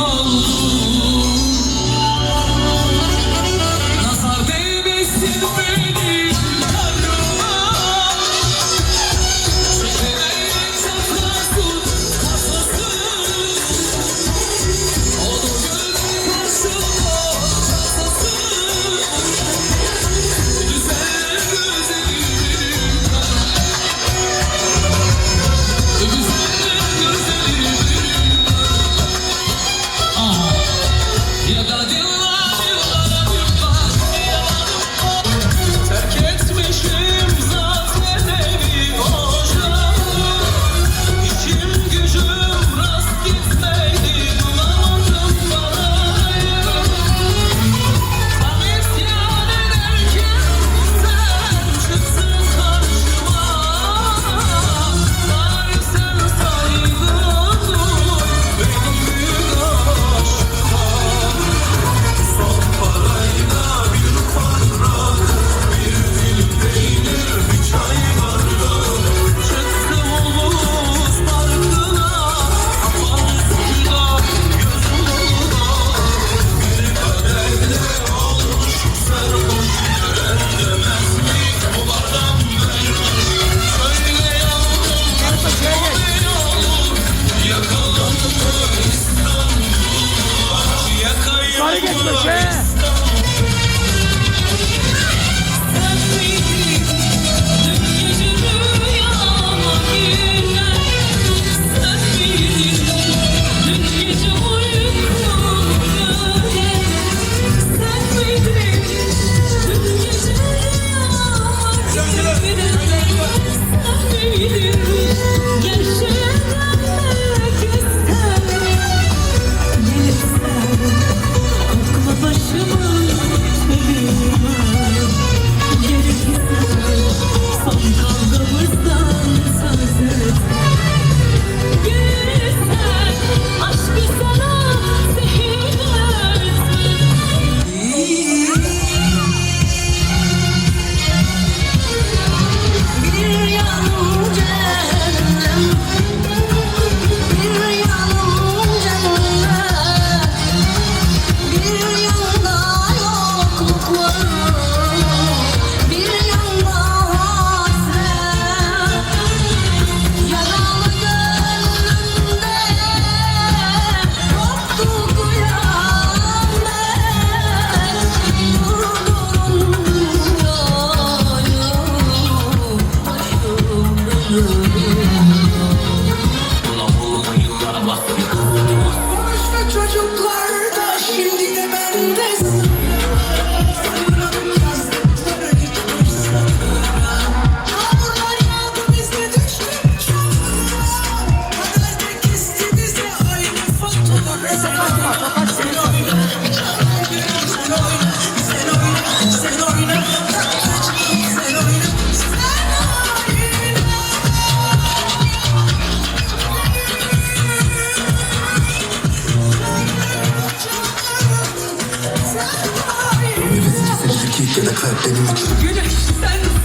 Oh, world kick ya da kalpten ümitli Güneş sensin